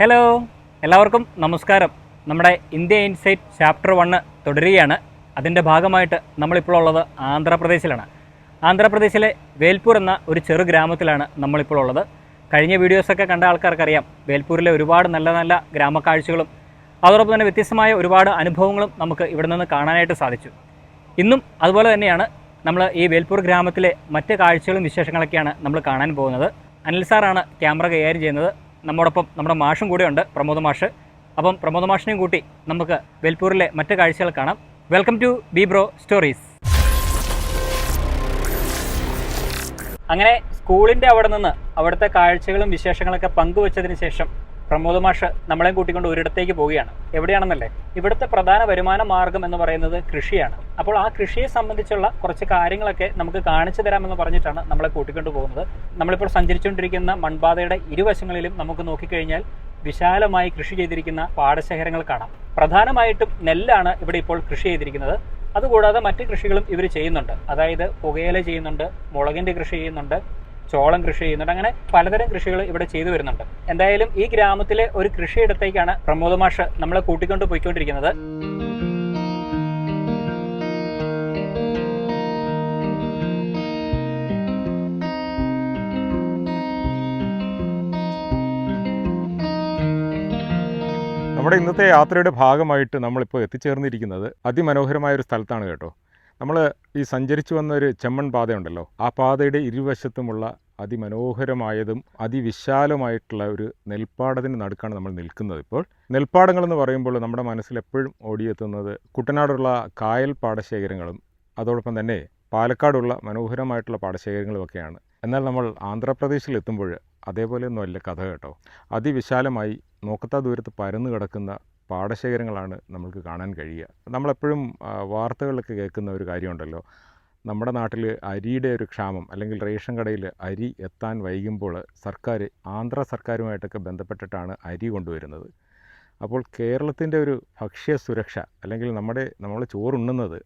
Hello എല്ലാവർക്കും നമസ്കാരം. നമ്മുടെ ഇന്ത്യ ഇൻസൈറ്റ് ചാപ്റ്റർ വണ്ണ് തുടരുകയാണ്. അതിന്റെ ഭാഗമായിട്ട് നമ്മളിപ്പോൾ ഉള്ളത് ആന്ധ്രാപ്രദേശിലാണ്. ആന്ധ്രാപ്രദേശിലെ വേൽപൂർ എന്ന ഒരു ചെറു ഗ്രാമത്തിലാണ് നമ്മളിപ്പോൾ ഉള്ളത്. കഴിഞ്ഞ വീഡിയോസൊക്കെ കണ്ട ആൾക്കാർക്കറിയാം വേൽപൂരിലെ ഒരുപാട് നല്ല നല്ല ഗ്രാമക്കാഴ്ചകളും അതോടൊപ്പം തന്നെ വ്യത്യസ്തമായ ഒരുപാട് അനുഭവങ്ങളും നമുക്ക് ഇവിടെ നിന്ന് കാണാനായിട്ട് സാധിച്ചു. ഇന്നും അതുപോലെ തന്നെയാണ് നമ്മൾ ഈ വേൽപൂർ ഗ്രാമത്തിലെ മറ്റ് കാഴ്ചകളും വിശേഷങ്ങളൊക്കെയാണ് നമ്മൾ കാണാൻ പോകുന്നത്. അനിൽ സാറാണ് ക്യാമറ കൈകാര്യം ചെയ്യുന്നത്. നമ്മോടൊപ്പം നമ്മുടെ മാഷും കൂടെ ഉണ്ട് പ്രമോദ് മാഷ്. അപ്പം പ്രമോദ് മാഷിനെയും കൂട്ടി നമുക്ക് വേൽപൂരിലെ മറ്റ് കാഴ്ചകൾ കാണാം. Welcome to B bro stories അങ്ങനെ സ്കൂളിന്റെ അവിടെ നിന്ന് അവിടുത്തെ കാഴ്ചകളും വിശേഷങ്ങളൊക്കെ പങ്കുവച്ചതിന് ശേഷം പ്രമോദ് മാഷ് നമ്മളെ കൂട്ടിക്കൊണ്ട് ഒരിടത്തേക്ക് പോവുകയാണ്. എവിടെയാണെന്നല്ലേ? ഇവിടുത്തെ പ്രധാന വരുമാന മാർഗം എന്ന് പറയുന്നത് കൃഷിയാണ്. അപ്പോൾ ആ കൃഷിയെ സംബന്ധിച്ചുള്ള കുറച്ച് കാര്യങ്ങളൊക്കെ നമുക്ക് കാണിച്ചു തരാമെന്ന് പറഞ്ഞിട്ടാണ് നമ്മളെ കൂട്ടിക്കൊണ്ട് പോകുന്നത്. നമ്മളിപ്പോൾ സഞ്ചരിച്ചുകൊണ്ടിരിക്കുന്ന മൺപാതയുടെ ഇരുവശങ്ങളിലും നമുക്ക് നോക്കിക്കഴിഞ്ഞാൽ വിശാലമായി കൃഷി ചെയ്തിരിക്കുന്ന പാടശേഖരങ്ങൾ കാണാം. പ്രധാനമായിട്ടും നെല്ലാണ് ഇവിടെ ഇപ്പോൾ കൃഷി ചെയ്തിരിക്കുന്നത്. അതുകൂടാതെ മറ്റ് കൃഷികളും ഇവർ ചെയ്യുന്നുണ്ട്. അതായത് പുകയില ചെയ്യുന്നുണ്ട് മുളകിന്റെ കൃഷി ചെയ്യുന്നുണ്ട് ചോളം കൃഷി ചെയ്യുന്നുണ്ട്. അങ്ങനെ പലതരം കൃഷികൾ ഇവിടെ ചെയ്തു വരുന്നുണ്ട്. എന്തായാലും ഈ ഗ്രാമത്തിലെ ഒരു കൃഷിയിടത്തേക്കാണ് പ്രമോദ് മാഷ് നമ്മളെ കൂട്ടിക്കൊണ്ട് പോയിക്കൊണ്ടിരിക്കുന്നത്. നമ്മുടെ ഇന്നത്തെ യാത്രയുടെ ഭാഗമായിട്ട് നമ്മളിപ്പോൾ എത്തിച്ചേർന്നിരിക്കുന്നത് അതിമനോഹരമായ ഒരു സ്ഥലത്താണ് കേട്ടോ. നമ്മൾ ഈ സഞ്ചരിച്ചു വന്ന ഒരു ചെമ്മൺ പാതയുണ്ടല്ലോ ആ പാതയുടെ ഇരുവശത്തുമുള്ള അതിമനോഹരമായതും അതിവിശാലമായിട്ടുള്ള ഒരു നെൽപ്പാടത്തിന് നടുക്കാണ് നമ്മൾ നിൽക്കുന്നത് ഇപ്പോൾ. നെൽപ്പാടങ്ങളെന്ന് പറയുമ്പോൾ നമ്മുടെ മനസ്സിൽ എപ്പോഴും ഓടിയെത്തുന്നത് കുട്ടനാടുള്ള കായൽ പാടശേഖരങ്ങളും അതോടൊപ്പം തന്നെ പാലക്കാടുള്ള മനോഹരമായിട്ടുള്ള പാടശേഖരങ്ങളുമൊക്കെയാണ് എന്നാൽ നമ്മൾ ആന്ധ്രാപ്രദേശിൽ എത്തുമ്പോൾ അതേപോലെയൊന്നും അല്ല കഥ കേട്ടോ. അതിവിശാലമായി നോക്കത്താ ദൂരത്ത് പരന്നു കിടക്കുന്ന പാടശേഖരങ്ങളാണ് നമുക്ക് കാണാൻ കഴിയുക. നമ്മളെപ്പോഴും വാർത്തകളിലൊക്കെ കേൾക്കുന്ന ഒരു കാര്യമുണ്ടല്ലോ. നമ്മുടെ നാട്ടിൽ അരിയുടെ ഒരു ക്ഷാമം അല്ലെങ്കിൽ റേഷൻ കടയിൽ അരി എത്താൻ വൈകുമ്പോൾ സർക്കാർ ആന്ധ്ര സർക്കാരുമായിട്ടൊക്കെ ബന്ധപ്പെട്ടിട്ടാണ് അരി കൊണ്ടുവരുന്നത്. അപ്പോൾ കേരളത്തിന്റെ ഒരു ഭക്ഷ്യ സുരക്ഷ അല്ലെങ്കിൽ നമ്മുടെ നമ്മൾ ചോറുണ്ണുന്നത്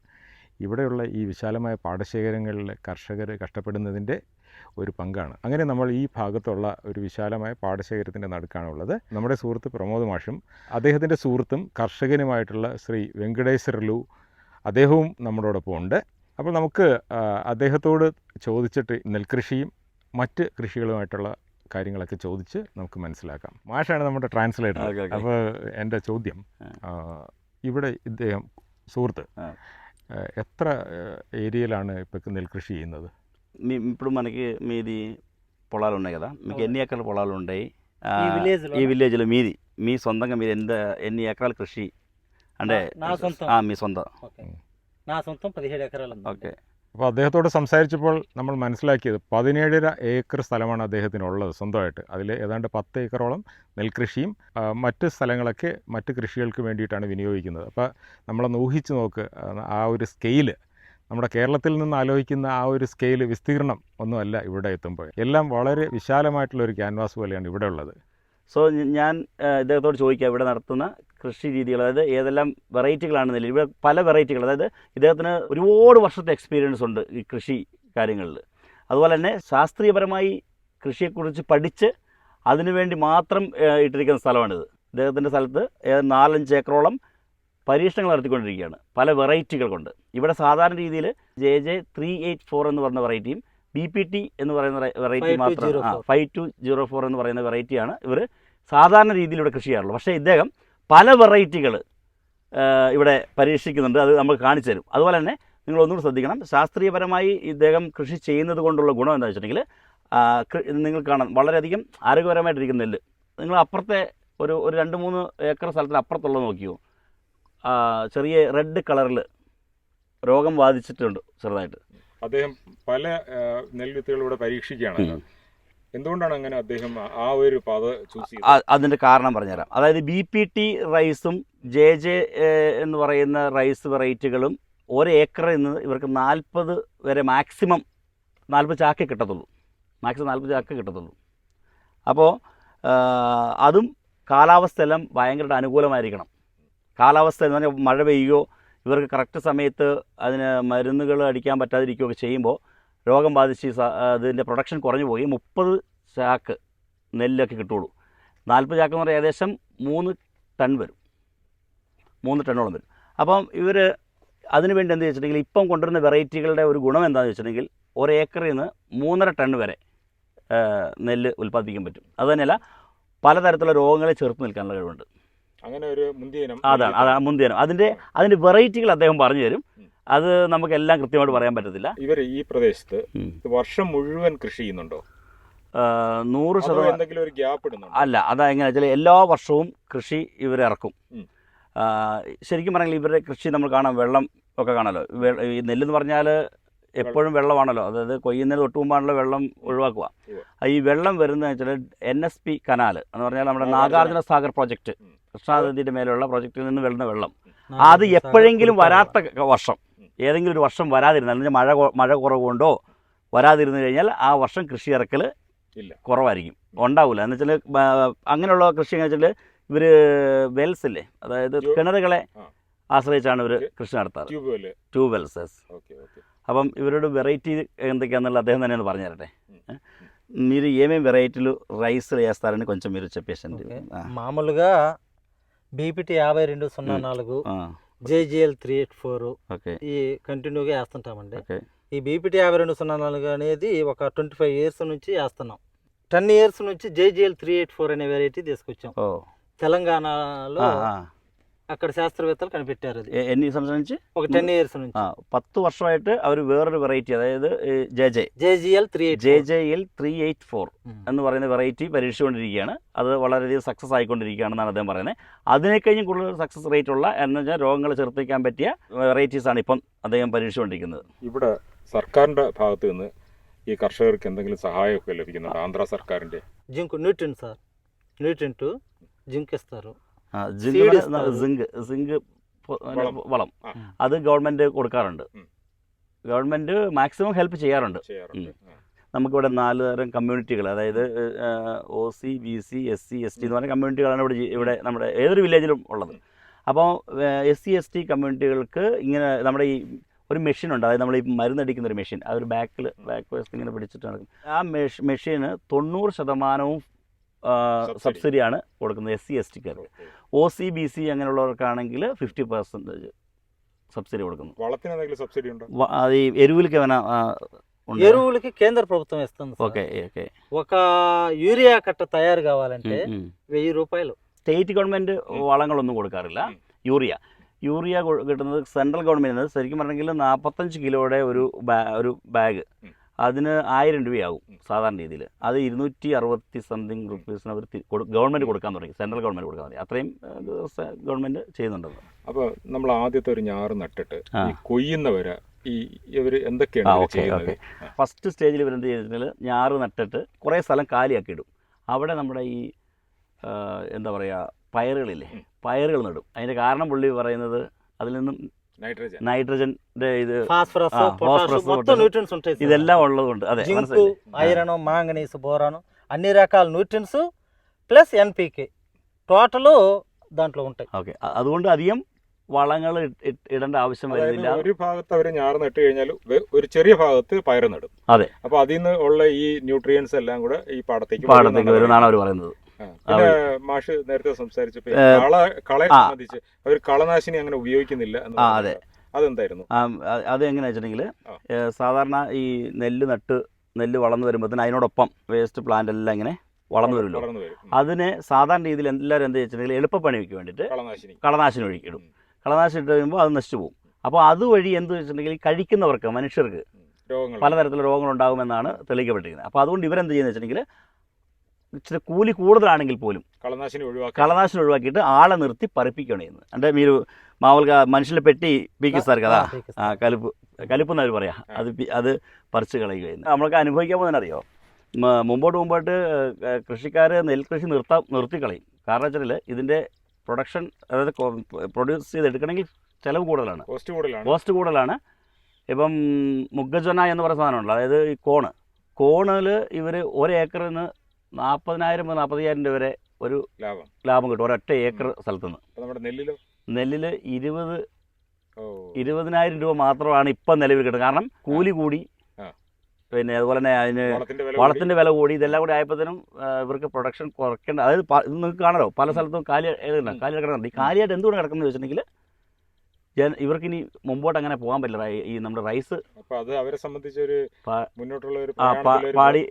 ഇവിടെയുള്ള ഈ വിശാലമായ പാടശേഖരങ്ങളിൽ കർഷകർ കഷ്ടപ്പെടുന്നതിന്റെ ഒരു പങ്കാണ്. അങ്ങനെ നമ്മൾ ഈ ഭാഗത്തുള്ള ഒരു വിശാലമായ പാടശേഖരത്തിന്റെ നടുക്കാണുള്ളത്. നമ്മുടെ സുഹൃത്ത് പ്രമോദ് മാഷും അദ്ദേഹത്തിന്റെ സുഹൃത്തും കർഷകനുമായിട്ടുള്ള ശ്രീ വെങ്കടേശ്വരലു അദ്ദേഹവും നമ്മുടോടൊപ്പം ഉണ്ട്. അപ്പോൾ നമുക്ക് അദ്ദേഹത്തോട് ചോദിച്ചിട്ട് നെൽകൃഷിയും മറ്റ് കൃഷികളുമായിട്ടുള്ള കാര്യങ്ങളൊക്കെ ചോദിച്ച് നമുക്ക് മനസ്സിലാക്കാം. മാഷാണ് നമ്മുടെ ട്രാൻസ്ലേറ്റർ. അപ്പോൾ എന്റെ ചോദ്യം ഇവിടെ ഇദ്ദേഹം സുഹൃത്ത് എത്ര ഏരിയയിലാണ് ഇപ്പോൾ നെൽകൃഷി ചെയ്യുന്നത്? మీ ఇప్పుడు మనకి మీది పొలాలు ఉన్నాయి కదా మీకు ఎన్ని ఎకరాల పొలాలు ఉన్నాయి ఆ, ఈ village లో ఈ విలేజ్లో మీది మీ సొంతంగా మీరు ఎంత ఎన్ని ఎకరాల కృషి అంటే నా- నా సొంతం. ఆ, మీ సొంతం నా సొంతం పదిహేడు ఎకరాలు ఓకే അപ്പോൾ അദ്ദേഹത്തോട് സംസാരിച്ചപ്പോൾ നമ്മൾ മനസ്സിലാക്കിയത് പതിനേഴര ഏക്കർ സ്ഥലമാണ് അദ്ദേഹത്തിനുള്ളത് സ്വന്തമായിട്ട് അതിൽ ഏതാണ്ട് പത്ത് ഏക്കറോളം നെൽകൃഷിയും ആ, മറ്റ് സ്ഥലങ്ങളൊക്കെ മറ്റ് കൃഷികൾക്ക് വേണ്ടിയിട്ടാണ് വിനിയോഗിക്കുന്നത് അപ്പോൾ നമ്മളൊന്ന് ഊഹിച്ച് നോക്ക് ആ, ആ ഒരു സ്കെയില് നമ്മുടെ കേരളത്തിൽ നിന്ന് ആലോചിക്കുന്ന ആ ഒരു സ്കെയിൽ വിസ്തീർണം ഒന്നുമല്ല ഇവിടെ എത്തുമ്പോൾ. എല്ലാം വളരെ വിശാലമായിട്ടുള്ള ഒരു ക്യാൻവാസ് പോലെയാണ് ഇവിടെ ഉള്ളത്. സോ ഞാൻ ഇദ്ദേഹത്തോട് ചോദിക്കാം ഇവിടെ നടത്തുന്ന കൃഷി രീതികൾ അതായത് ഏതെല്ലാം വെറൈറ്റികളാണ് നിലയിൽ ഇവിടെ പല വെറൈറ്റികൾ അതായത് ഇദ്ദേഹത്തിന് ഒരുപാട് വർഷത്തെ എക്സ്പീരിയൻസ് ഉണ്ട് ഈ കൃഷി കാര്യങ്ങളിൽ. അതുപോലെ തന്നെ ശാസ്ത്രീയപരമായി കൃഷിയെക്കുറിച്ച് പഠിച്ച് അതിനുവേണ്ടി മാത്രം ഇട്ടിരിക്കുന്ന സ്ഥലമാണിത്. ഇദ്ദേഹത്തിന്റെ സ്ഥലത്ത് നാലഞ്ച് ഏക്കറോളം പരീക്ഷണങ്ങൾ നടത്തിക്കൊണ്ടിരിക്കുകയാണ്. പല വെറൈറ്റികൾ കൊണ്ട്. ഇവിടെ സാധാരണ രീതിയിൽ J J three eight four എന്ന് പറയുന്ന വെറൈറ്റിയും ബി പി ടി എന്ന് പറയുന്ന വെറൈറ്റി മാത്രം 5204. ഫൈവ് ടു സീറോ ഫോർ എന്ന് പറയുന്ന വെറൈറ്റിയാണ് ഇവർ സാധാരണ രീതിയിൽ ഇവിടെ കൃഷി ചെയ്യാറുള്ളത്. പക്ഷേ ഇദ്ദേഹം പല വെറൈറ്റികൾ ഇവിടെ പരീക്ഷിക്കുന്നുണ്ട്. അത് നമ്മൾ കാണിച്ചു തരും. അതുപോലെ തന്നെ നിങ്ങൾ ഒന്നുകൂടി ശ്രദ്ധിക്കണം. ശാസ്ത്രീയപരമായി ഇദ്ദേഹം കൃഷി ചെയ്യുന്നത് കൊണ്ടുള്ള ഗുണം എന്താ വെച്ചിട്ടുണ്ടെങ്കിൽ നിങ്ങൾ കാണാം. വളരെയധികം ആരോഗ്യപരമായിട്ടിരിക്കുന്ന നെല്ല്. നിങ്ങൾ അപ്പുറത്തെ ഒരു ഒരു രണ്ട് മൂന്ന് ഏക്കർ സ്ഥലത്തിന് അപ്പുറത്തുള്ളത് നോക്കിയോ? ചെറിയ റെഡ് കളറിൽ രോഗം ബാധിച്ചിട്ടുണ്ട് ചെറുതായിട്ട്. അദ്ദേഹം പല നെൽവിത്തുകൾ ഇവിടെ പരീക്ഷിക്കുകയാണ്. എന്തുകൊണ്ടാണ് അങ്ങനെ അദ്ദേഹം ആ ഒരു പാത ചൂസ് ചെയ്തത്? അതിന്റെ കാരണം പറഞ്ഞുതരാം. അതായത് ബി പി ടി റൈസും ജെ ജെ എന്ന് പറയുന്ന റൈസ് വെറൈറ്റികളും ഒരു ഏക്കറിൽ നിന്ന് ഇവർക്ക് നാൽപ്പത് വരെ മാക്സിമം നാൽപ്പത് ചാക്കേ കിട്ടത്തുള്ളൂ. മാക്സിമം നാൽപ്പത് ചാക്കേ കിട്ടത്തുള്ളൂ. അപ്പോൾ അതും കാലാവസ്ഥ എല്ലാം ഭയങ്കര അനുകൂലമായിരിക്കണം. കാലാവസ്ഥ എന്ന് പറഞ്ഞാൽ മഴ പെയ്യുകയോ ഇവർക്ക് കറക്റ്റ് സമയത്ത് അതിന് മരുന്നുകൾ അടിക്കാൻ പറ്റാതിരിക്കുകയൊക്കെ ചെയ്യുമ്പോൾ രോഗം ബാധിച്ച് അതിന്റെ പ്രൊഡക്ഷൻ കുറഞ്ഞു പോയി മുപ്പത് ചാക്ക് നെല്ലൊക്കെ കിട്ടുള്ളൂ നാൽപ്പത് ചാക്ക് എന്ന് പറഞ്ഞാൽ ഏകദേശം മൂന്ന് ടൺ വരും. മൂന്ന് ടണ്ണോളം വരും. അപ്പം ഇവർ അതിന് വേണ്ടി എന്ത് വെച്ചിട്ടുണ്ടെങ്കിൽ ഇപ്പം കൊണ്ടുവരുന്ന വെറൈറ്റികളുടെ ഒരു ഗുണം എന്താണെന്ന് വെച്ചിട്ടുണ്ടെങ്കിൽ ഒരു ഏക്കറിൽ നിന്ന് മൂന്നര ടൺ വരെ നെല്ല് ഉൽപ്പാദിപ്പിക്കാൻ പറ്റും. അതുതന്നെയല്ല പലതരത്തിലുള്ള രോഗങ്ങളെ ചെറുത്ത് നിൽക്കാനുള്ള കഴിവുണ്ട്. അങ്ങനെ ഒരു അതാണ് അതാണ് മുന്തിയനം. അതിന്റെ അതിന്റെ വെറൈറ്റികൾ അദ്ദേഹം പറഞ്ഞു തരും. അത് നമുക്കെല്ലാം കൃത്യമായിട്ട് പറയാൻ പറ്റത്തില്ല. ഇവർ ഈ പ്രദേശത്ത് വർഷം മുഴുവൻ കൃഷി ചെയ്യുന്നുണ്ടോ? നൂറ് ശതമാനം എന്തെങ്കിലും ഒരു ഗ്യാപ്പ് ഇടുന്നുണ്ടോ? അല്ല അതാ എങ്ങനെ വെച്ചാൽ എല്ലാ വർഷവും കൃഷി ഇവർ ഇറക്കും. ശരിക്കും പറഞ്ഞാൽ ഇവരുടെ കൃഷി നമ്മൾ കാണാം വെള്ളം ഒക്കെ കാണാമല്ലോ വെ- ഈ നെല്ലെന്ന് പറഞ്ഞാൽ എപ്പോഴും വെള്ളമാണല്ലോ. അതായത് കൊയ്യുന്നതിന് തൊട്ട് മുമ്പാണല്ലോ വെള്ളം ഒഴിവാക്കുക. ഈ വെള്ളം വരുന്നത് വെച്ചാൽ എൻ എസ് പി കനാൽ എന്ന് പറഞ്ഞാൽ നമ്മുടെ നാഗാർജുന- സാഗർ പ്രോജക്റ്റ്. കൃഷ്ണാനദിയുടെ മേലുള്ള പ്രോജക്റ്റിൽ നിന്ന് വരുന്ന വെള്ളം. അത് എപ്പോഴെങ്കിലും വരാത്ത വർഷം. ഏതെങ്കിലും ഒരു വർഷം വരാതിരുന്നാൽ അല്ലെങ്കിൽ മഴ മഴ കുറവുകൊണ്ടോ വരാതിരുന്നു കഴിഞ്ഞാൽ ആ വർഷം കൃഷി ഇറക്കൽ കുറവായിരിക്കും. ഉണ്ടാവില്ല എന്ന് വെച്ചാൽ അങ്ങനെയുള്ള കൃഷി എന്ന് വെച്ചാൽ ഇവർ വെൽസ് ഇല്ലേ? അതായത് കിണറുകളെ ആശ്രയിച്ചാണ് ഇവർ കൃഷി നടത്താറ്. ട്യൂബ് വെൽസ് അപ്പം ഇവരോട് വെറൈറ്റി എന്തൊക്കെയാണെന്നുള്ള അദ്ദേഹം തന്നെയാണ് പറഞ്ഞു തരട്ടെ? మీరు ഏമേം వెరైటీలు റൈസ് వేస్తారని కొంచెం మీరు చెప్పేసండి మామూలుగా బీపీటీ యాభై రెండు సున్నా మ్. నాలుగు జేజిఎల్ త్రీ ఎయిట్ ఫోర్ ఈ కంటిన్యూగా వేస్తుంటామండి. ఈ బీపీటీ యాభై రెండు సున్నా నాలుగు అనేది ఒక ట్వంటీ ఫైవ్ ఇయర్స్ నుంచి వేస్తున్నాం. టెన్ ఇయర్స్ నుంచి జేజిఎల్ త్రీ ఎయిట్ ఫోర్ అనే వెరైటీ తీసుకొచ్చాం. తెలంగాణలో. అక్కడ శాస్త్రవేత్తలు కనిపెట్టారు అది ఎ- ఎన్ని సంవత్సరాల నుంచి ఒక టెన్ ఇయర్స్ నుంచి ആ പത്ത് വർഷമായിട്ട് അവർ വേറൊരു വെറൈറ്റി അതായത് J J JJL three eight J J L three eight four എന്ന് പറയുന്ന വെറൈറ്റി പരീക്ഷിച്ചുകൊണ്ടിരിക്കുകയാണ് അത് വളരെയധികം സക്സസ് ആയിക്കൊണ്ടിരിക്കുകയാണെന്നാണ് അദ്ദേഹം പറയുന്നത് അതിനെ കഴിഞ്ഞും കൂടുതൽ സക്സസ് റേറ്റ് ഉള്ള എന്ന് വെച്ചാൽ രോഗങ്ങൾ ചെറുത്തിക്കാൻ പറ്റിയ വെറൈറ്റീസാണ് ഇപ്പം അദ്ദേഹം പരീക്ഷിച്ചുകൊണ്ടിരിക്കുന്നത് ഇവിടെ സർക്കാരിന്റെ ഭാഗത്ത് നിന്ന് ഈ കർഷകർക്ക് എന്തെങ്കിലും സഹായമൊക്കെ ലഭിക്കുന്നുണ്ട് ആന്ധ്ര സർക്കാരിന്റെ zinc nutrient sir nutrient zinc ఇస్తారు ആ, ജിങ്ക് Seed എന്ന് is പറഞ്ഞാൽ the- സിങ്ക് സിങ്ക് വളം. അത് ഗവൺമെന്റ് കൊടുക്കാറുണ്ട്. ഗവൺമെന്റ് മാക്സിമം ഹെൽപ്പ് ചെയ്യാറുണ്ട്. നമുക്കിവിടെ നാല് തരം കമ്മ്യൂണിറ്റികൾ അതായത് O C B C S C S T എന്ന് പറഞ്ഞ കമ്മ്യൂണിറ്റികളാണ് ഇവിടെ ഇവിടെ നമ്മുടെ ഏതൊരു വില്ലേജിലും ഉള്ളത്. അപ്പോൾ എസ് സി എസ് ടി കമ്മ്യൂണിറ്റികൾക്ക് ഇങ്ങനെ നമ്മുടെ ഈ ഒരു മെഷീൻ ഉണ്ട്. അതായത് നമ്മൾ ഈ മരുന്നടിക്കുന്ന ഒരു മെഷീൻ. ആ ഒരു ബാക്കിൽ ബാക്ക് വശത്ത് ഇങ്ങനെ പിടിച്ചിട്ട് നടക്കും. ആ മെഷ് മെഷീന് തൊണ്ണൂറ് ശതമാനവും. സബ്സിഡിയാണ് കൊടുക്കുന്നത് S C S ടിക്കാർക്ക് okay. O C B C അങ്ങനെയുള്ളവർക്കാണെങ്കിൽ fifty percentage subsidy കൊടുക്കുന്നു വളത്തിന് എന്തെങ്കിലും സബ്സിഡി ഉണ്ടോ വ- అది ఎరువులకి ఏమైనా ఆ, ఉందా? ఎరువులకి కేంద్ర ప్రభుత్వం ఇస్తుంది సార్. ఓకే ఓకే ఒక యూరియా కట్ట తయారు కావాలంటే ഉം, ഉം. వెయ్యి రూపాయలు സ്റ്റേറ്റ് ഗവൺമെൻറ് വളങ്ങളൊന്നും കൊടുക്കാറില്ല ഉം. യൂറിയ യൂറിയ കൊ- കിട്ടുന്നത് സെൻട്രൽ ഗവൺമെൻറ് ശരിക്കും പറഞ്ഞെങ്കിൽ നാൽപ്പത്തഞ്ച് കിലോയുടെ ഒരു ബാ- ഒരു ബാഗ് ഉം. അതിന് ആയിരം രൂപയാകും സാധാരണ രീതിയിൽ അത് ഇരുന്നൂറ്റി അറുപത്തി സംതിങ് റുപ്പീസിന് അവർ ഗവൺമെന്റ് കൊടുക്കാൻ തുടങ്ങി. സെൻട്രൽ ഗവൺമെന്റ് കൊടുക്കാൻ തുടങ്ങി. അത്രയും ഗവൺമെന്റ് ചെയ്യുന്നുണ്ടത് അപ്പോൾ നമ്മൾ ആദ്യത്തെ ഒരു ഞാറ് നട്ടിട്ട് കൊയ്യുന്നവരെ ഈ ഇവർ എന്തൊക്കെയാണ് ചെയ്യുന്നത്? ഫസ്റ്റ് സ്റ്റേജിൽ ഇവരെന്ത് ചെയ്തിട്ടുണ്ടെങ്കിൽ ഞാറ് നട്ടിട്ട് കുറേ സ്ഥലം കാലിയാക്കി ഇടും. അവിടെ നമ്മുടെ ഈ എന്താ പറയുക പയറുകളില്ലേ. പയറുകൾ നടും. അതിന്റെ കാരണം പുള്ളി പറയുന്നത് അതിൽ നിന്നും നൈട്രജൻ നൈട്രജൻ്റെ ഇത് ఫాస్ఫరస్ ఆ, పొటాష్ phosphorus, మొత్తం potassium. న్యూట్రియన్స్ ఉంటాయి సార్. ഇതെല്ലാം ഉള്ളതുകൊണ്ട് അതെ జింకు മനസ്സിലായി ఐరన్ మాంగనీస్ బోరాను అన్ని రకాల న్యూట్రియన్స్ ప్లస్ ఎన్పికే టోటల్ దాంట్లో ఉంటాయి ഓക്കെ അതുകൊണ്ട് അധികം വളങ്ങൾ ഇടേണ്ട ആവശ്യം അതായത് വരുന്നില്ല ഒരു ഭാഗത്ത് അവര് ഞാറ് നട്ട് കഴിഞ്ഞാൽ വെ- ഒരു ചെറിയ ഭാഗത്ത് പയറ് നടും അതെ. അപ്പൊ അതിൽ നിന്ന് ഉള്ള ഈ ന്യൂട്രിയൻസ് എല്ലാം കൂടെ ഈ പാടത്തേക്ക് പാടത്തേക്ക് വരുമെന്നാണ് വരുമെന്നാണ് അവർ പറയുന്നത് ആ. പിന്നെ മാഷ് നേരത്തെ സംസാരിച്ചപ്പോ ഈ ഏ, കള കളയെ സംബന്ധിച്ച് അവർ കളനാശിനി അങ്ങനെ ഉപയോഗിക്കുന്നില്ല അതെ. അതെന്തായിരുന്നു? അത് എങ്ങനെയാ വെച്ചിട്ടുണ്ടെങ്കിൽ സാധാരണ ഈ നെല്ല് നട്ട് നെല്ല് വളർന്നു വരുമ്പോഴത്തേന് അതിനോടൊപ്പം വേസ്റ്റ് പ്ലാന്റ് എല്ലാം ഇങ്ങനെ വളർന്നു വരുമല്ലോ. അതിനെ സാധാരണ രീതിയിൽ എല്ലാവരും എന്താ വെച്ചിട്ടുണ്ടെങ്കിൽ എളുപ്പപ്പണിക്ക് വേണ്ടിയിട്ട് കളനാശിനി. കളനാശിനി ഒഴിക്കിടും. കളനാശിനി ഇട്ട് കഴിയുമ്പോൾ അത് നശിച്ചു പോകും. അപ്പോൾ അതുവഴി എന്ത് വെച്ചിട്ടുണ്ടെങ്കിൽ കഴിക്കുന്നവർക്ക് മനുഷ്യർക്ക് രോഗങ്ങൾ. പലതരത്തിലുള്ള രോഗങ്ങൾ ഉണ്ടാകുമെന്നാണ് തെളിയിക്കപ്പെട്ടിരിക്കുന്നത്. അപ്പോൾ അതുകൊണ്ട് ഇവരെന്ത് ചെയ്യുന്നത് വെച്ചിട്ടുണ്ടെങ്കിൽ ఇచ్చిన కూలి కూడదరాണെങ്കിൽ పోലും కళనాశిని ఒഴിవాకి కళనాశిని ఒഴിవాకిట్టు ఆళ్ళ నిర్తి పరిపిക്കണം ఇది అంటే మీరు మామూలుగా మనుషులు పెట్టి పీకిస్తారు ആ കലുപ്പ് കലുപ്പ് എന്നാൽ പറയാം? അത് അത് പറിച്ച് കളയുകയായിരുന്നു നമ്മളൊക്കെ അനുഭവിക്കാൻ പോകുന്ന അറിയോ മുമ്പോട്ട് മുമ്പോട്ട് കൃഷിക്കാർ നെൽകൃഷി നിർത്താ നിർത്തിക്കളയും കാരണം വെച്ചാൽ ഇതിന്റെ പ്രൊഡക്ഷൻ അതായത് പ്രൊഡ്യൂസ് ചെയ്തെടുക്കണമെങ്കിൽ ചിലവ് കൂടുതലാണ്. കോസ്റ്റ് കൂടുതലാണ്. കോസ്റ്റ് കൂടുതലാണ്. ഇപ്പം മുഗ്ഗജൊന എന്ന് പറയുന്ന സാധനമുണ്ട്. അതായത് ഈ കോണ്. കോണിൽ ഇവർ ഒരേക്കറിൽ നിന്ന് നാൽപ്പതിനായിരം മുതൽ നാൽപ്പതിനായിരം രൂപ വരെ ഒരു ലാഭം. ലാഭം കിട്ടും ഒരൊറ്റ ഏക്കർ സ്ഥലത്ത് നിന്ന് നമ്മുടെ നെല്ലിലോ? നെല്ലിൽ ഇരുപത് ഇരുപതിനായിരം രൂപ മാത്രമാണ് ഇപ്പം നിലവിൽ കിട്ടുന്നത്. കാരണം കൂലി കൂടി. പിന്നെ അതുപോലെ തന്നെ അതിന് വളത്തിന്റെ വില കൂടി. ഇതെല്ലാം കൂടി ആയപ്പോഴത്തേനും ഇവർക്ക് പ്രൊഡക്ഷൻ കുറയ്ക്കേണ്ട അതായത് ഇത് നിങ്ങൾക്ക് കാണാലോ? പല സ്ഥലത്തും കാലി കാലി കിടക്കുന്നുണ്ട്. ഈ കാലിയായിട്ട് എന്തുകൊണ്ട് കിടക്കുന്നത് വെച്ചിട്ടുണ്ടെങ്കിൽ ഇവർക്ക് ഇനി മുമ്പോട്ട് അങ്ങനെ പോകാൻ പറ്റില്ല. ഈ നമ്മുടെ റൈസ് അത് അവരെ സംബന്ധിച്ചൊരു ഒരു മുന്നോട്ടുള്ള ഒരു പാടി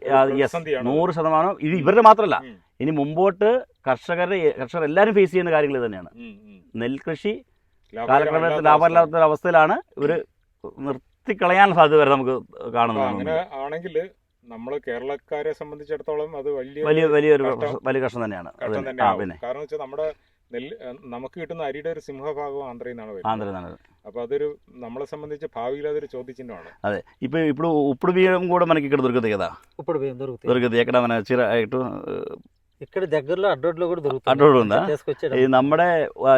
നൂറ് ശതമാനം. ഇത് ഇവരുടെ മാത്രമല്ല. ഇനി മുമ്പോട്ട് കർഷകരെ കർഷകർ എല്ലാവരും ഫേസ് ചെയ്യുന്ന കാര്യങ്ങൾ തന്നെയാണ്. നെൽകൃഷി കാലക്രമത്തിൽ. ലാഭമില്ലാത്ത അവസ്ഥയിലാണ് ഇവർ നിർത്തിക്കളയാൻ സാധ്യത വരെ നമുക്ക് കാണുന്നത് ആണെങ്കിൽ നമ്മൾ കേരളക്കാരെ സംബന്ധിച്ചിടത്തോളം അത് വലിയ വലിയ വലിയൊരു വലിയ കഷ്ടം. തന്നെയാണ്. പിന്നെ. കാരണം വെച്ചാൽ നമ്മുടെ നെല്ല് നമുക്ക് കിട്ടുന്ന അരിയുടെ ഒരു സിംഹഭാഗം ആന്ധ്രയിൽ നിന്നാണ് വരുന്നത്. നിന്നാണ് അപ്പോൾ അതൊരു നമ്മളെ സംബന്ധിച്ച് ഭാവിയിൽ അതൊരു ചോദ്യചിഹ്നമാണ് അതെ. ఇప్పుడు ഇപ്പോൾ ఉప్పుడు బియ్యం കൂടെ മനക്ക് ഇക്കട దొరుకుతాయి కదా ఇప్పుడు బియ్యం దొరుకుతుంది దొరుకుతాయి ఎక్కడ మన చిర ఇటు ఇక్కడ దగ్గరలో అడ్రోడ్లో కూడా దొరుకుతుంది అడ్రోడ్ ఉందా ഈ നമ്മുടെ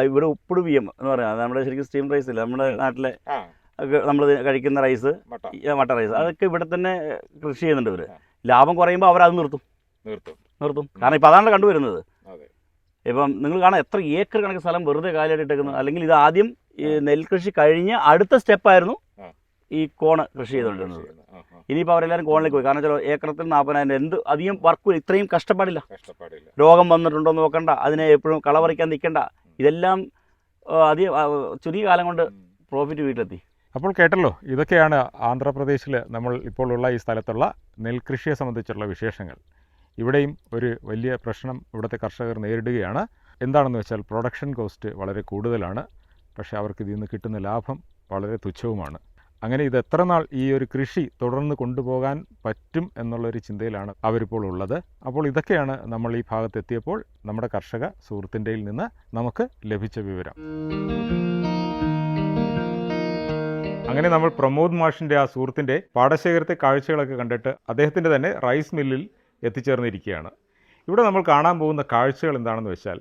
ഇവിടെ ഉപ്പുട് ബിയ്യം എന്ന് പറയുന്നത് നമ്മുടെ ശരിക്കും സ്റ്റീം റൈസ് ഇല്ല? നമ്മുടെ നാട്ടിലെ നമ്മൾ കഴിക്കുന്ന റൈസ് മട്ട. മട്ട റൈസ് അതൊക്കെ ഇവിടെ തന്നെ കൃഷി ചെയ്യുന്നുണ്ട് ഇവർ. ലാഭം കുറയുമ്പോൾ അവർ അത് നിർത്തും. നിർത്തും. നിർത്തും. കാരണം ഇപ്പം അതാണ് കണ്ടുവരുന്നത്. ഇപ്പം നിങ്ങൾ കാണാം എത്ര ഏക്കർ കണക്ക് സ്ഥലം വെറുതെ കാലിയായിട്ട് ഇട്ടേക്കുന്നത് അല്ലെങ്കിൽ ഇത് ആദ്യം ഈ നെൽകൃഷി കഴിഞ്ഞ് അടുത്ത സ്റ്റെപ്പായിരുന്നു. ഈ കോണ് കൃഷി ചെയ്തുകൊണ്ടിരുന്നത്. ഇനിയിപ്പോൾ അവരെല്ലാവരും കോണിലേക്ക് പോയി. കാരണം വെച്ചാൽ ഏക്കറത്തിൽ നാൽപ്പതിനായിരം എന്ത് അധികം വർക്ക് ഇത്രയും കഷ്ടപ്പാടില്ല. രോഗം വന്നിട്ടുണ്ടോ എന്ന് നോക്കണ്ട. അതിനെ എപ്പോഴും കളവറിക്കാൻ നിൽക്കണ്ട. ഇതെല്ലാം അധികം ചുരുങ്ങിയ കാലം കൊണ്ട് പ്രോഫിറ്റ് വീട്ടിലെത്തി. അപ്പോൾ കേട്ടല്ലോ ഇതൊക്കെയാണ് ആന്ധ്രാപ്രദേശിൽ നമ്മൾ ഇപ്പോൾ ഉള്ള ഈ സ്ഥലത്തുള്ള നെൽകൃഷിയെ സംബന്ധിച്ചുള്ള വിശേഷങ്ങൾ. ഇവിടെയും ഒരു വലിയ പ്രശ്നം ഇവിടുത്തെ കർഷകർ നേരിടുകയാണ്. എന്താണെന്ന് വെച്ചാൽ പ്രൊഡക്ഷൻ കോസ്റ്റ് വളരെ കൂടുതലാണ്. പക്ഷേ അവർക്ക് ഇതിൽ നിന്ന് കിട്ടുന്ന ലാഭം വളരെ തുച്ഛവുമാണ്. അങ്ങനെ ഇത് എത്ര നാൾ ഈ ഒരു കൃഷി തുടർന്ന് കൊണ്ടുപോകാൻ പറ്റും എന്നുള്ളൊരു ചിന്തയിലാണ് അവരിപ്പോൾ ഉള്ളത്. അപ്പോൾ ഇതൊക്കെയാണ് നമ്മൾ ഈ ഭാഗത്തെത്തിയപ്പോൾ നമ്മുടെ കർഷക സുഹൃത്തിന്റെയിൽ നിന്ന് നമുക്ക് ലഭിച്ച വിവരം. അങ്ങനെ നമ്മൾ പ്രമോദ് മാഷിന്റെ ആ സുഹൃത്തിന്റെ പാടശേഖരത്തെ കാഴ്ചകളൊക്കെ കണ്ടിട്ട് അദ്ദേഹത്തിന്റെ തന്നെ റൈസ് മില്ലിൽ എത്തിച്ചേർന്നിരിക്കുകയാണ്. ഇവിടെ നമ്മൾ കാണാൻ പോകുന്ന കാഴ്ചകൾ എന്താണെന്ന് വെച്ചാൽ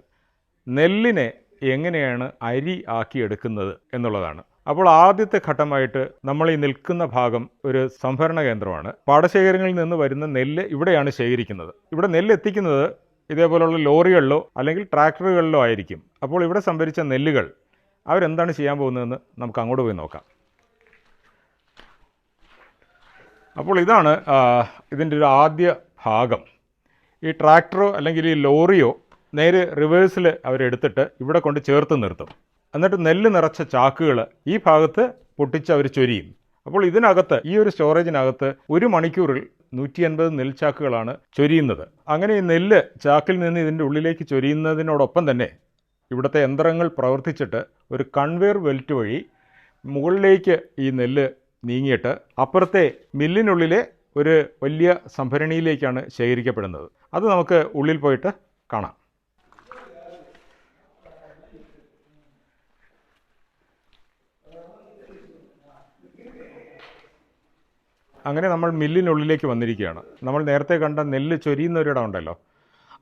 നെല്ലിനെ എങ്ങനെയാണ് അരി ആക്കിയെടുക്കുന്നത് എന്നുള്ളതാണ്. അപ്പോൾ ആദ്യത്തെ ഘട്ടമായിട്ട് നമ്മൾ ഈ നിൽക്കുന്ന ഭാഗം ഒരു സംഭരണ കേന്ദ്രമാണ്. പാടശേഖരങ്ങളിൽ നിന്ന് വരുന്ന നെല്ല് ഇവിടെയാണ് ശേഖരിക്കുന്നത്. ഇവിടെ നെല്ല് എത്തിക്കുന്നത് ഇതേപോലുള്ള ലോറികളിലോ അല്ലെങ്കിൽ ട്രാക്ടറുകളിലോ ആയിരിക്കും. അപ്പോൾ ഇവിടെ സംഭരിച്ച നെല്ലുകൾ അവരെന്താണ് ചെയ്യാൻ പോകുന്നതെന്ന് നമുക്ക് അങ്ങോട്ട് പോയി നോക്കാം. അപ്പോൾ ഇതാണ് ഇതിന്റെ ഒരു ആദ്യ ഭാഗം. ഈ ട്രാക്ടറോ അല്ലെങ്കിൽ ഈ ലോറിയോ നേരെ റിവേഴ്സിൽ അവരെടുത്തിട്ട് ഇവിടെ കൊണ്ട് ചേർത്ത് നിർത്തും. എന്നിട്ട് നെല്ല് നിറച്ച ചാക്കുകൾ ഈ ഭാഗത്ത് പൊട്ടിച്ച് അവർ ചൊരിയും. അപ്പോൾ ഇതിനകത്ത് ഈ ഒരു സ്റ്റോറേജിനകത്ത് ഒരു മണിക്കൂറിൽ നൂറ്റി അൻപത് നെൽച്ചാക്കുകളാണ് ചൊരിയുന്നത്. അങ്ങനെ ഈ നെല്ല് ചാക്കിൽ നിന്ന് ഇതിന്റെ ഉള്ളിലേക്ക് ചൊരിയുന്നതിനോടൊപ്പം തന്നെ ഇവിടുത്തെ യന്ത്രങ്ങൾ പ്രവർത്തിച്ചിട്ട് ഒരു കൺവെയർ ബെൽറ്റ് വഴി മുകളിലേക്ക് ഈ നെല്ല് നീങ്ങിയിട്ട് അപ്പുറത്തെ മില്ലിനുള്ളിലെ ഒരു വലിയ സംഭരണിയിലേക്കാണ് ശേഖരിക്കപ്പെടുന്നത്. അത് നമുക്ക് ഉള്ളിൽ പോയിട്ട് കാണാം. അങ്ങനെ നമ്മൾ മില്ലിനുള്ളിലേക്ക് വന്നിരിക്കുകയാണ്. നമ്മൾ നേരത്തെ കണ്ട നെല്ല് ചൊരിയുന്ന ഒരിടം ഉണ്ടല്ലോ.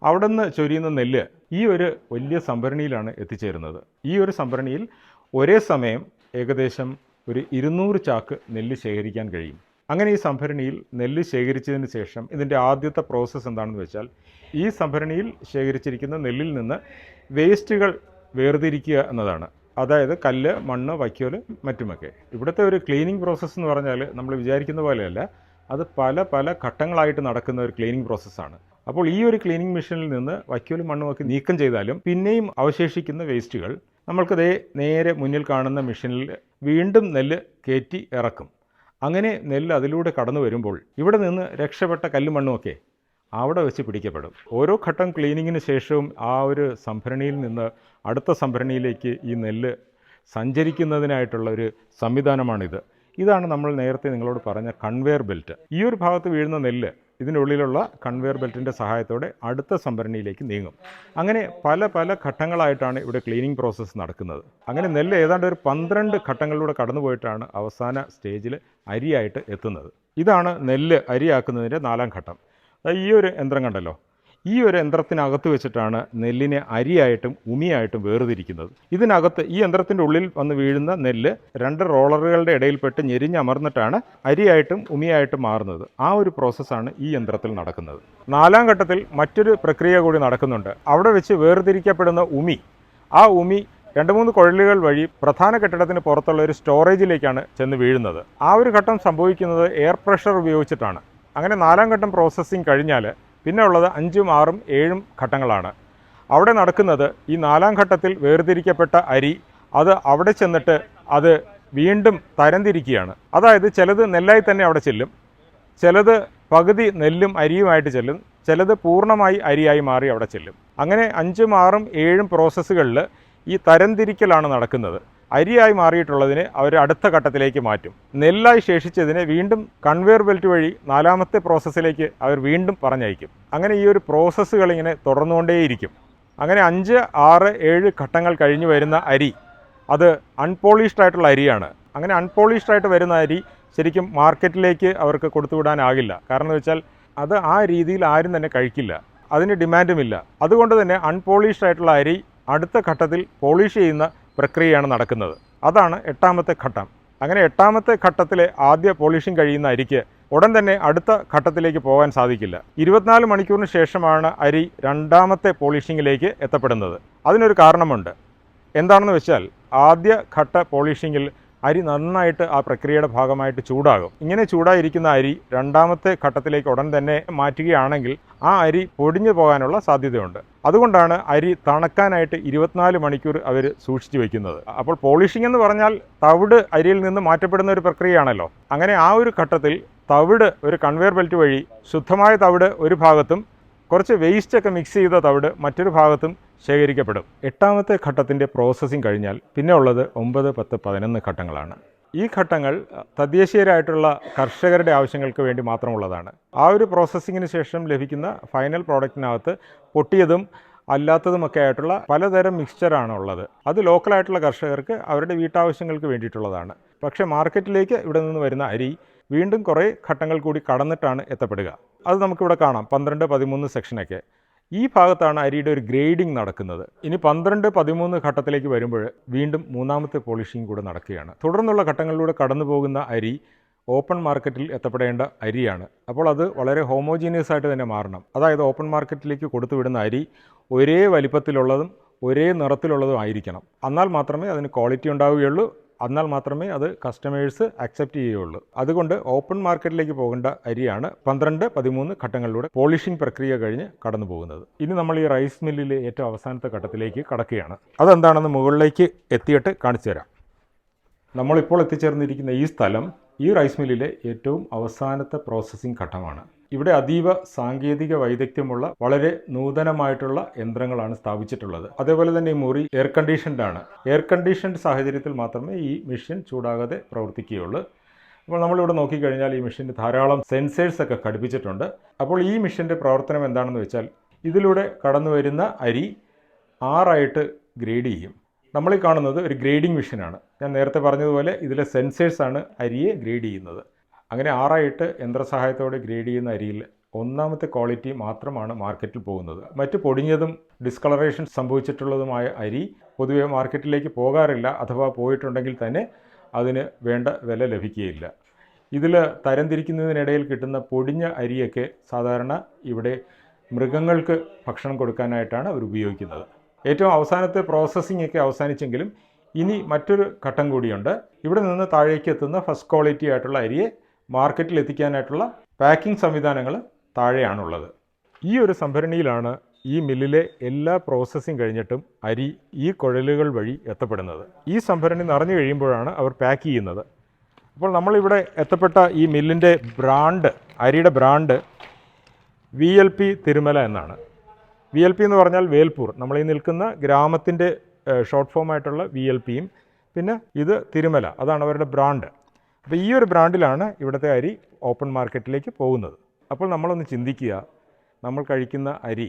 അവിടെ നിന്ന് ചൊരിയുന്ന നെല്ല് ഈ ഒരു വലിയ സംഭരണിയിലാണ് എത്തിച്ചേരുന്നത്. ഈ ഒരു സംഭരണിയിൽ ഒരേ സമയം ഏകദേശം ഒരു ഇരുന്നൂറ് ചാക്ക് നെല്ല് ശേഖരിക്കാൻ കഴിയും. അങ്ങനെ ഈ സംഭരണിയിൽ നെല്ല് ശേഖരിച്ചതിന് ശേഷം ഇതിന്റെ ആദ്യത്തെ പ്രോസസ്സ് എന്താണെന്ന് വെച്ചാൽ ഈ സംഭരണിയിൽ ശേഖരിച്ചിരിക്കുന്ന നെല്ലിൽ നിന്ന് വേസ്റ്റുകൾ വേർതിരിക്കുക എന്നതാണ്. അതായത് കല്ല് മണ്ണ് വൈക്കോൽ മറ്റുമൊക്കെ. ഇവിടുത്തെ ഒരു ക്ലീനിങ് പ്രോസസ്സ് എന്ന് പറഞ്ഞാൽ നമ്മൾ വിചാരിക്കുന്ന പോലെയല്ല. അത് പല പല ഘട്ടങ്ങളായിട്ട് നടക്കുന്ന ഒരു ക്ലീനിങ് പ്രോസസ്സാണ് അപ്പോൾ ഈ ഒരു ക്ലീനിങ് മെഷീനിൽ നിന്ന് വൈക്കോലും മണ്ണുമൊക്കെ നീക്കം ചെയ്താലും പിന്നെയും അവശേഷിക്കുന്ന വേസ്റ്റുകൾ നമ്മൾക്കതേ നേരെ മുന്നിൽ കാണുന്ന മെഷീനിൽ വീണ്ടും നെല്ല് കയറ്റി ഇറക്കും. അങ്ങനെ നെല്ല് അതിലൂടെ കടന്നു വരുമ്പോൾ ഇവിടെ നിന്ന് രക്ഷപ്പെട്ട കല്ലുമണ്ണുമൊക്കെ അവിടെ വെച്ച് പിടിക്കപ്പെടും. ഓരോ ഘട്ടം ക്ലീനിങ്ങിന് ശേഷവും ആ ഒരു സംഭരണിയിൽ നിന്ന് അടുത്ത സംഭരണിയിലേക്ക് ഈ നെല്ല് സഞ്ചരിക്കുന്നതിനായിട്ടുള്ള ഒരു സംവിധാനമാണിത്. ഇതാണ് നമ്മൾ നേരത്തെ നിങ്ങളോട് പറഞ്ഞ കൺവെയർ ബെൽറ്റ് ഈ ഒരു ഭാഗത്ത് വീഴുന്ന നെല്ല് ഇതിനുള്ളിലുള്ള കൺവെയർ ബെൽറ്റിന്റെ സഹായത്തോടെ അടുത്ത സംഭരണിയിലേക്ക് നീങ്ങും. അങ്ങനെ പല പല ഘട്ടങ്ങളായിട്ടാണ് ഇവിടെ ക്ലീനിങ് പ്രോസസ്സ് നടക്കുന്നത്. അങ്ങനെ നെല്ല് ഏതാണ്ട് ഒരു പന്ത്രണ്ട് ഘട്ടങ്ങളിലൂടെ കടന്നുപോയിട്ടാണ് അവസാന സ്റ്റേജിൽ അരിയായിട്ട് എത്തുന്നത്. ഇതാണ് നെല്ല് അരിയാക്കുന്നതിന്റെ നാലാം ഘട്ടം. ഈ ഒരു യന്ത്രം കണ്ടല്ലോ? ഈ ഒരു യന്ത്രത്തിനകത്ത് വെച്ചിട്ടാണ് നെല്ലിനെ അരിയായിട്ടും ഉമിയായിട്ടും വേർതിരിക്കുന്നത്. ഇതിനകത്ത് ഈ യന്ത്രത്തിന്റെ ഉള്ളിൽ വന്ന് വീഴുന്ന നെല്ല് രണ്ട് റോളറുകളുടെ ഇടയിൽപ്പെട്ട് ഞെരിഞ്ഞമർന്നിട്ടാണ് അരിയായിട്ടും ഉമിയായിട്ടും മാറുന്നത്. ആ ഒരു പ്രോസസ്സാണ് ഈ യന്ത്രത്തിൽ നടക്കുന്നത്. നാലാം ഘട്ടത്തിൽ മറ്റൊരു പ്രക്രിയ കൂടി നടക്കുന്നുണ്ട്. അവിടെ വെച്ച് വേർതിരിക്കപ്പെടുന്ന ഉമി. ആ ഉമി രണ്ട് മൂന്ന് കുഴലുകൾ വഴി പ്രധാന കെട്ടിടത്തിന് പുറത്തുള്ള ഒരു സ്റ്റോറേജിലേക്കാണ് ചെന്ന് വീഴുന്നത്. ആ ഒരു ഘട്ടം സംഭവിക്കുന്നത് എയർ പ്രഷർ ഉപയോഗിച്ചിട്ടാണ്. അങ്ങനെ നാലാം ഘട്ടം പ്രോസസ്സിംഗ് കഴിഞ്ഞാൽ പിന്നെ ഉള്ളത് അഞ്ചും ആറും ഏഴും ഘട്ടങ്ങളാണ്. അവിടെ നടക്കുന്നത് ഈ നാലാം ഘട്ടത്തിൽ വേർതിരിക്കപ്പെട്ട അരി അത് അവിടെ ചെന്നിട്ട് അത് വീണ്ടും തരംതിരിക്കുകയാണ്. അതായത് ചിലത് നെല്ലായി തന്നെ അവിടെ ചെല്ലും ചിലത് പകുതി നെല്ലും അരിയുമായിട്ട് ചെല്ലും ചിലത് പൂർണമായി അരിയായി മാറി അവിടെ ചെല്ലും. അങ്ങനെ അഞ്ചും ആറും ഏഴും പ്രോസസ്സുകളിൽ ഈ തരംതിരിക്കലാണ് നടക്കുന്നത്. അരിയായി മാറിയിട്ടുള്ളതിനെ അവർ അടുത്ത ഘട്ടത്തിലേക്ക് മാറ്റും. നെല്ലായി ശേഷിച്ചതിനെ വീണ്ടും കൺവെയർ ബെൽറ്റ് വഴി നാലാമത്തെ പ്രോസസ്സിലേക്ക് അവർ വീണ്ടും പറഞ്ഞയക്കും. അങ്ങനെ ഈ ഒരു പ്രോസസ്സുകൾ ഇങ്ങനെ തുടർന്നുകൊണ്ടേയിരിക്കും. അങ്ങനെ അഞ്ച് ആറ് ഏഴ് ഘട്ടങ്ങൾ കഴിഞ്ഞ് വരുന്ന അരി അത് അൺപോളിഷ്ഡ് ആയിട്ടുള്ള അരിയാണ്. അങ്ങനെ അൺപോളിഷ്ഡ് ആയിട്ട് വരുന്ന അരി ശരിക്കും മാർക്കറ്റിലേക്ക് അവർക്ക് കൊടുത്തുവിടാനാകില്ല. കാരണം എന്ന് വെച്ചാൽ അത് ആ രീതിയിൽ ആരും തന്നെ കഴിക്കില്ല. അതിന് ഡിമാൻഡുമില്ല അതുകൊണ്ട് തന്നെ അൺപോളിഷ്ഡ് ആയിട്ടുള്ള അരി അടുത്ത ഘട്ടത്തിൽ പോളിഷ് ചെയ്യുന്ന പ്രക്രിയയാണ് നടക്കുന്നത്. അതാണ് എട്ടാമത്തെ ഘട്ടം. അങ്ങനെ എട്ടാമത്തെ ഘട്ടത്തിലെ ആദ്യ പോളിഷിംഗ് കഴിയുന്ന അരിക്ക് ഉടൻ തന്നെ അടുത്ത ഘട്ടത്തിലേക്ക് പോകാൻ സാധിക്കില്ല. ഇരുപത്തിനാല് മണിക്കൂറിന് ശേഷമാണ് അരി രണ്ടാമത്തെ പോളിഷിങ്ങിലേക്ക് എത്തപ്പെടുന്നത്. അതിനൊരു കാരണമുണ്ട്. എന്താണെന്ന് വെച്ചാൽ ആദ്യ ഘട്ട പോളിഷിങ്ങിൽ അരി നന്നായിട്ട് ആ പ്രക്രിയയുടെ ഭാഗമായിട്ട് ചൂടാകും. ഇങ്ങനെ ചൂടായിരിക്കുന്ന അരി രണ്ടാമത്തെ ഘട്ടത്തിലേക്ക് ഉടൻ തന്നെ മാറ്റുകയാണെങ്കിൽ ആ അരി പൊടിഞ്ഞു പോകാനുള്ള സാധ്യതയുണ്ട്. അതുകൊണ്ടാണ് അരി തണക്കാനായിട്ട് ഇരുപത്തിനാല് മണിക്കൂർ അവർ സൂക്ഷിച്ചു വെക്കുന്നത്. അപ്പോൾ പോളിഷിംഗ് എന്ന് പറഞ്ഞാൽ തവിട് അരിയിൽ നിന്ന് മാറ്റപ്പെടുന്ന ഒരു പ്രക്രിയയാണല്ലോ. അങ്ങനെ ആ ഒരു ഘട്ടത്തിൽ തവിട് ഒരു കൺവെയർ ബെൽറ്റ് വഴി ശുദ്ധമായ തവിട് ഒരു ഭാഗത്തും കുറച്ച് വേസ്റ്റ് ഒക്കെ മിക്സ് ചെയ്ത തവിട് മറ്റൊരു ഭാഗത്തും ശേഖരിക്കപ്പെടും. എട്ടാമത്തെ ഘട്ടത്തിന്റെ പ്രോസസ്സിംഗ് കഴിഞ്ഞാൽ പിന്നെ ഉള്ളത് ഒമ്പത് പത്ത് പതിനൊന്ന് ഘട്ടങ്ങളാണ്. ഈ ഘട്ടങ്ങൾ തദ്ദേശീയരായിട്ടുള്ള കർഷകരുടെ ആവശ്യങ്ങൾക്ക് വേണ്ടി മാത്രമുള്ളതാണ്. ആ ഒരു പ്രോസസ്സിങ്ങിന് ശേഷം ലഭിക്കുന്ന ഫൈനൽ പ്രോഡക്റ്റിനകത്ത് പൊട്ടിയതും അല്ലാത്തതുമൊക്കെ ആയിട്ടുള്ള പലതരം മിക്സ്ചറാണ് ഉള്ളത്. അത് ലോക്കലായിട്ടുള്ള കർഷകർക്ക് അവരുടെ വീട്ടാവശ്യങ്ങൾക്ക് വേണ്ടിയിട്ടുള്ളതാണ്. പക്ഷേ മാർക്കറ്റിലേക്ക് ഇവിടെ നിന്ന് വരുന്ന അരി വീണ്ടും കുറേ ഘട്ടങ്ങൾ കൂടി കടന്നിട്ടാണ് എത്തപ്പെടുക. അത് നമുക്കിവിടെ കാണാം. പന്ത്രണ്ട് പതിമൂന്ന് സെക്ഷനൊക്കെ. ഈ ഭാഗത്താണ് അരിയുടെ ഒരു ഗ്രേഡിംഗ് നടക്കുന്നത്. ഇനി പന്ത്രണ്ട് പതിമൂന്ന് ഘട്ടത്തിലേക്ക് വരുമ്പോൾ വീണ്ടും മൂന്നാമത്തെ പോളിഷിംഗ് കൂടെ നടക്കുകയാണ്. തുടർന്നുള്ള ഘട്ടങ്ങളിലൂടെ കടന്നു പോകുന്ന അരി ഓപ്പൺ മാർക്കറ്റിൽ എത്തപ്പെടേണ്ട അരിയാണ്. അപ്പോൾ അത് വളരെ ഹോമോജീനിയസ് ആയിട്ട് തന്നെ മാറണം. അതായത് ഓപ്പൺ മാർക്കറ്റിലേക്ക് കൊടുത്തുവിടുന്ന അരി ഒരേ വലിപ്പത്തിലുള്ളതും ഒരേ നിറത്തിലുള്ളതും ആയിരിക്കണം. എന്നാൽ മാത്രമേ അതിന് ക്വാളിറ്റി ഉണ്ടാവുകയുള്ളൂ എന്നാൽ മാത്രമേ അത് കസ്റ്റമേഴ്സ് അക്സെപ്റ്റ് ചെയ്യുകയുള്ളൂ. അതുകൊണ്ട് ഓപ്പൺ മാർക്കറ്റിലേക്ക് പോകേണ്ട അരിയാണ് പന്ത്രണ്ട് പതിമൂന്ന് ഘട്ടങ്ങളിലൂടെ പോളിഷിംഗ് പ്രക്രിയ കഴിഞ്ഞ് കടന്നു പോകുന്നത്. ഇനി നമ്മൾ ഈ റൈസ് മില്ലിലെ ഏറ്റവും അവസാനത്തെ ഘട്ടത്തിലേക്ക് കടക്കുകയാണ്. അതെന്താണെന്ന് മുകളിലേക്ക് എത്തിയിട്ട് കാണിച്ചു തരാം. നമ്മളിപ്പോൾ എത്തിച്ചേർന്നിരിക്കുന്ന ഈ സ്ഥലം ഈ റൈസ് മില്ലിലെ ഏറ്റവും അവസാനത്തെ പ്രോസസ്സിംഗ് ഘട്ടമാണ്. ഇവിടെ അതീവ സാങ്കേതിക വൈദഗ്ധ്യമുള്ള വളരെ നൂതനമായിട്ടുള്ള യന്ത്രങ്ങളാണ് സ്ഥാപിച്ചിട്ടുള്ളത്. അതേപോലെ തന്നെ ഈ മുറി എയർ കണ്ടീഷൻഡ് ആണ്. എയർ കണ്ടീഷൻഡ് സാഹചര്യത്തിൽ മാത്രമേ ഈ മെഷീൻ ചൂടാകാതെ പ്രവർത്തിക്കുകയുള്ളൂ. അപ്പോൾ നമ്മളിവിടെ നോക്കിക്കഴിഞ്ഞാൽ ഈ മെഷീന്റെ ധാരാളം സെൻസേഴ്സ് ഒക്കെ ഘടിപ്പിച്ചിട്ടുണ്ട്. അപ്പോൾ ഈ മെഷീന്റെ പ്രവർത്തനം എന്താണെന്ന് വെച്ചാൽ ഇതിലൂടെ കടന്നു വരുന്ന അരി ആറായിട്ട് ഗ്രേഡ് ചെയ്യും. നമ്മൾ കാണുന്നത് ഒരു ഗ്രേഡിംഗ് മെഷീനാണ് ഞാൻ നേരത്തെ പറഞ്ഞതുപോലെ ഇതിലെ സെൻസേഴ്സാണ് അരിയെ ഗ്രേഡ് ചെയ്യുന്നത്. അങ്ങനെ ആറായിട്ട് യന്ത്രസഹായത്തോടെ ഗ്രേഡ് ചെയ്യുന്ന അരിയിൽ ഒന്നാമത്തെ ക്വാളിറ്റി മാത്രമാണ് മാർക്കറ്റിൽ പോകുന്നത്. മറ്റ് പൊടിഞ്ഞതും ഡിസ്കളറേഷൻ സംഭവിച്ചിട്ടുള്ളതുമായ അരി പൊതുവെ മാർക്കറ്റിലേക്ക് പോകാറില്ല. അഥവാ പോയിട്ടുണ്ടെങ്കിൽ തന്നെ അതിന് വേണ്ട വില ലഭിക്കുകയില്ല. ഇതിൽ തരംതിരിക്കുന്നതിനിടയിൽ കിട്ടുന്ന പൊടിഞ്ഞ അരിയൊക്കെ സാധാരണ ഇവിടെ മൃഗങ്ങൾക്ക് ഭക്ഷണം കൊടുക്കാനായിട്ടാണ് അവർ ഉപയോഗിക്കുന്നത്. ഏറ്റവും അവസാനത്തെ പ്രോസസ്സിംഗ് ഒക്കെ അവസാനിച്ചെങ്കിലും ഇനി മറ്റൊരു ഘട്ടം കൂടിയുണ്ട്. ഇവിടെ നിന്ന് താഴേക്ക് എത്തുന്ന ഫസ്റ്റ് ക്വാളിറ്റി ആയിട്ടുള്ള അരിയെ മാർക്കറ്റിൽ എത്തിക്കാനായിട്ടുള്ള പാക്കിംഗ് സംവിധാനങ്ങൾ താഴെയാണുള്ളത്. ഈ ഒരു സംഭരണിയിലാണ് ഈ മില്ലിലെ എല്ലാ പ്രോസസ്സിംഗ് കഴിഞ്ഞിട്ടും അരി ഈ കുഴലുകൾ വഴി എത്തപ്പെടുന്നത്. ഈ സംഭരണി നിറഞ്ഞു കഴിയുമ്പോഴാണ് അവർ പാക്ക് ചെയ്യുന്നത്. അപ്പോൾ നമ്മളിവിടെ എത്തപ്പെട്ട ഈ മില്ലിന്റെ ബ്രാൻഡ് അരിയുടെ brand V L P Tirumala എന്നാണ്. വി എൽ പി എന്ന് പറഞ്ഞാൽ വേൽപൂർ. നമ്മൾ ഈ നിൽക്കുന്ന ഗ്രാമത്തിന്റെ ഷോർട്ട് ഫോമായിട്ടുള്ള വി എൽ പിയും പിന്നെ ഇത് തിരുമല. അതാണ് അവരുടെ ബ്രാൻഡ്. അപ്പോൾ ഈ ഒരു ബ്രാൻഡിലാണ് ഇവിടുത്തെ അരി ഓപ്പൺ മാർക്കറ്റിലേക്ക് പോകുന്നത്. അപ്പോൾ നമ്മളൊന്ന് ചിന്തിക്കുക നമ്മൾ കഴിക്കുന്ന അരി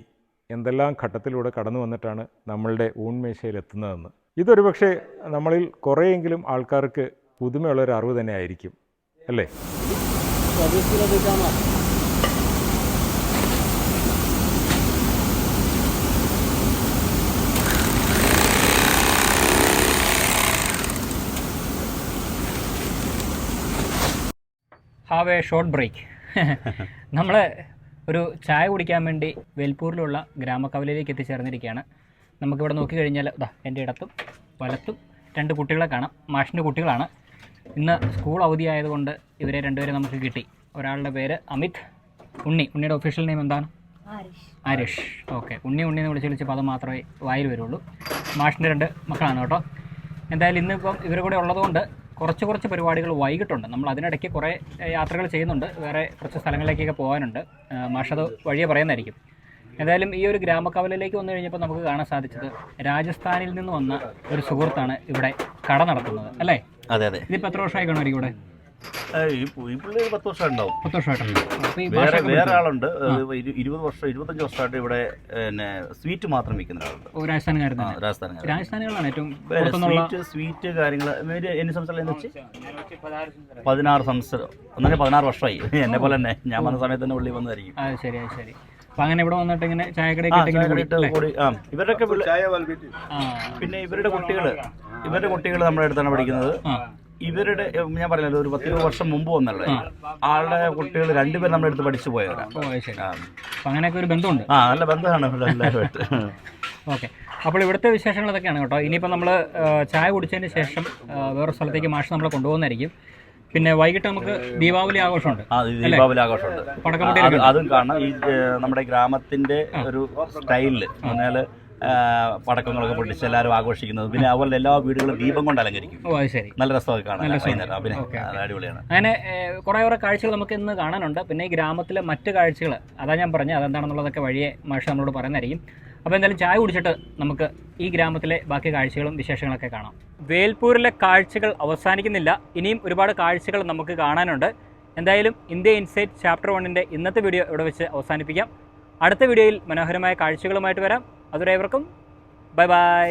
എന്തെല്ലാം ഘട്ടത്തിലൂടെ കടന്നു വന്നിട്ടാണ് നമ്മളുടെ ഊൺമേശയിൽ എത്തുന്നതെന്ന്. ഇതൊരു പക്ഷേ നമ്മളിൽ കുറേയെങ്കിലും ആൾക്കാർക്ക് പുതുമയുള്ളൊരു അറിവ് തന്നെ ആയിരിക്കും അല്ലേ? ഹാവ് എ ഷോർട്ട് ബ്രേക്ക് നമ്മൾ ഒരു ചായ കുടിക്കാൻ വേണ്ടി വേൽപ്പൂരിലുള്ള ഗ്രാമക്കവലയിലേക്ക് എത്തിച്ചേർന്നിരിക്കുകയാണ്. നമുക്കിവിടെ നോക്കിക്കഴിഞ്ഞാൽ ഇതാ എന്റെ ഇടത്തും വലത്തും രണ്ട് കുട്ടികളെ കാണാം. മാഷിന്റെ കുട്ടികളാണ്. ഇന്ന് സ്കൂൾ അവധിയായതുകൊണ്ട് ഇവരെ രണ്ടുപേരെ നമുക്ക് കിട്ടി. ഒരാളുടെ പേര് അമിത് ഉണ്ണി. ഉണ്ണിയുടെ ഒഫീഷ്യൽ നെയിം എന്താണ്? ആരിഷ്. ഓക്കെ ഉണ്ണി ഉണ്ണി എന്ന് വിളിച്ച് വിളിച്ചപ്പോൾ അത് മാത്രമേ വായിൽ വരുള്ളൂ. മാഷിന്റെ രണ്ട് മക്കളാണ് കേട്ടോ. എന്തായാലും ഇന്നിപ്പം ഇവരുടെ കൂടെ ഉള്ളതുകൊണ്ട് കുറച്ച് കുറച്ച് പരിപാടികൾ വൈകിട്ടുണ്ട്. നമ്മൾ അതിനിടയ്ക്ക് കുറേ യാത്രകൾ ചെയ്യുന്നുണ്ട്. വേറെ കുറച്ച് സ്ഥലങ്ങളിലേക്കൊക്കെ പോകാനുണ്ട്. മാഷത് വഴിയെ പറയുന്നതായിരിക്കും. എന്തായാലും ഈ ഒരു ഗ്രാമക്കവലയിലേക്ക് വന്നു കഴിഞ്ഞപ്പോൾ നമുക്ക് കാണാൻ സാധിച്ചത് രാജസ്ഥാനിൽ നിന്ന് വന്ന ഒരു സുഹൃത്താണ് ഇവിടെ കട നടത്തുന്നത്. അല്ലേ? അതെ അതെ. ഇതിപ്പോൾ എത്ര വർഷമായി കാണുമായിരിക്കും ഇവിടെ? ഈ പുള്ളി പത്ത് പത്ത് വർഷമായിട്ടുണ്ട്. വേറെ വേറെ ആളുണ്ട്. ഇരുപത് വർഷം ഇരുപത്തഞ്ച് വർഷമായിട്ട് ഇവിടെ പിന്നെ സ്വീറ്റ് മാത്രം വിൽക്കുന്ന ഒരാളുണ്ട്. ഓ രാജസ്ഥാനുകാരൻ ആ തന്നെ. രാജസ്ഥാൻ രാജസ്ഥാനികളാണ് ഏറ്റവും സ്വീറ്റ് സ്വീറ്റ് കാര്യങ്ങൾ എന്നെ സംസ്ഥാനം പതിനാറ് സംവത്സരം ഒന്നര പതിനാറ് വർഷമായി. എന്നെ പോലെ തന്നെ. ഞാൻ വന്ന സമയത്ത് തന്നെ ഉള്ളി വന്നതായിരിക്കും. ശരി ശരി. അപ്പൊ അങ്ങനെ ഇവിടെ വന്നിട്ട് ഇങ്ങനെ ചായക്കടയൊക്കെ പിള്ളേ- പിന്നെ ഇവരുടെ കുട്ടികൾ ഇവരുടെ കുട്ടികൾ നമ്മുടെ അടുത്താണ് പഠിക്കുന്നത്. ഇവരുടെ ഞാൻ പറഞ്ഞല്ലോ ഒരു പത്ത് ഇരുപത് വർഷം മുമ്പ് വന്നല്ലേ? ആളുടെ കുട്ടികൾ രണ്ടുപേരും നമ്മുടെ അടുത്ത് പഠിച്ചു പോയവരാണ് അങ്ങനെയൊക്കെ ഒരു ബന്ധമുണ്ട്. ആ നല്ല ബന്ധമാണ് എല്ലാവരുമായിട്ട് ഓക്കെ. അപ്പോൾ ഇവിടുത്തെ വിശേഷങ്ങൾ ഇതൊക്കെയാണ് കേട്ടോ. ഇനിയിപ്പോൾ നമ്മൾ ചായ കുടിച്ചതിന് ശേഷം വേറെ വേറൊരു സ്ഥലത്തേക്ക് മാഷ് നമ്മളെ കൊണ്ടുപോകുന്നതായിരിക്കും. പിന്നെ വൈകിട്ട് നമുക്ക് ദീപാവലി ആഘോഷമുണ്ട്. ദീപാവലി ആഘോഷമുണ്ട്. അതും കാണാം. ഈ നമ്മുടെ ഗ്രാമത്തിന്റെ ഒരു സ്റ്റൈലിൽ. പറഞ്ഞാൽ പടക്കങ്ങളൊക്കെ പൊട്ടിച്ച് എല്ലാവരും ആഘോഷിക്കുന്നത്. പിന്നെ അതുപോലെ എല്ലാ വീടുകളും ദീപം കൊണ്ട് അലങ്കരിക്കും. നല്ല രസമൊക്കെ കാണാൻ. വൈകുന്നേരം. പിന്നെ അടിപൊളിയാണ്. അങ്ങനെ ഏഹ്, കുറേ കുറേ കാഴ്ചകൾ നമുക്ക് ഇന്ന് കാണാനുണ്ട്. പിന്നെ ഈ ഗ്രാമത്തിലെ മറ്റു കാഴ്ചകൾ അതാ ഞാൻ പറഞ്ഞത് അതെന്താണെന്നുള്ളതൊക്കെ വഴിയെ മാഷ നമ്മളോട് പറയുന്നതായിരിക്കും അപ്പോൾ എന്തായാലും ചായ കുടിച്ചിട്ട് നമുക്ക് ഈ ഗ്രാമത്തിലെ ബാക്കി കാഴ്ചകളും വിശേഷങ്ങളൊക്കെ കാണാം. വേൽപൂരിലെ കാഴ്ചകൾ അവസാനിക്കുന്നില്ല. ഇനിയും ഒരുപാട് കാഴ്ചകൾ നമുക്ക് കാണാനുണ്ട്. എന്തായാലും ഇന്ത്യ ഇൻസൈറ്റ് ചാപ്റ്റർ വണ്ണിന്റെ ഇന്നത്തെ വീഡിയോ ഇവിടെ വെച്ച് അവസാനിപ്പിക്കാം. അടുത്ത വീഡിയോയിൽ മനോഹരമായ കാഴ്ചകളുമായിട്ട് വരാം. അതുവരെ ഇവർക്കും ബൈ ബൈ.